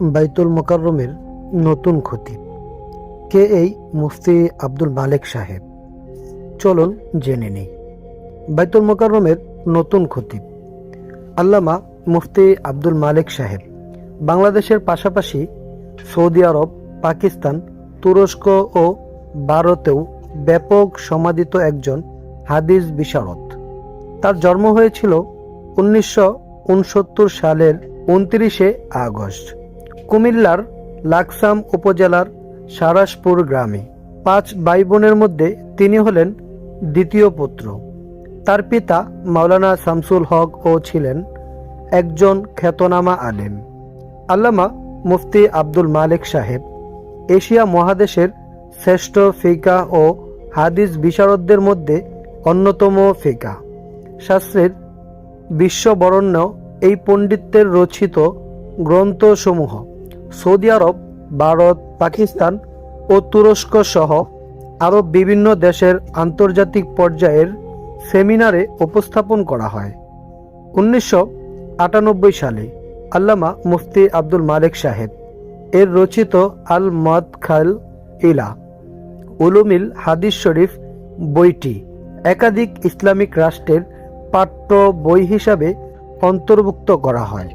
বাইতুল মোকাররমের নতুন খতিব। কে এই মুফতি আব্দুল মালেক সাহেব? চলুন জেনে নেই। বাইতুল মোকাররমের নতুন খতিব। আল্লামা মুফতি আব্দুল মালেক সাহেব। বাংলাদেশের পাশাপাশি সৌদি আরব, পাকিস্তান, তুরস্ক ও ভারতেও ব্যাপক সমাদিত একজন হাদিস বিশারদ। তার জন্ম হয়েছিল উনিশশো উনসত্তর সালের উনত্রিশে আগস্ট। কুমিল্লার লাকসাম উপজেলার সারাসপুর গ্রামে। পাঁচ ভাই বোনের মধ্যে তিনি হলেন দ্বিতীয় পুত্র। তার পিতা মাওলানা শামসুল হক ও ছিলেন একজন খ্যাতনামা আলেম। আল্লামা মুফতি আব্দুল মালিক সাহেব এশিয়া মহাদেশের শ্রেষ্ঠ ফিকা ও হাদিস বিশারদদের মধ্যে অন্যতম ফিকা। শাস্ত্রের বিশ্ববরণ্য এই পণ্ডিতের রচিত গ্রন্থসমূহ সৌদি আরব, ভারত, পাকিস্তান ও তুরস্ক সহ আরও বিভিন্ন দেশের আন্তর্জাতিক পর্যায়ের সেমিনারে উপস্থাপন করা হয়। উনিশশো আটানব্বই সালে আল্লামা মুফতি আব্দুল মালিক সাহেব, এর রচিত আল মদ খাল ইলা, উলুমিল হাদিস শরীফ বইটি একাধিক ইসলামিক রাষ্ট্রের পাঠ্য বই হিসাবে অন্তর্ভুক্ত করা হয়।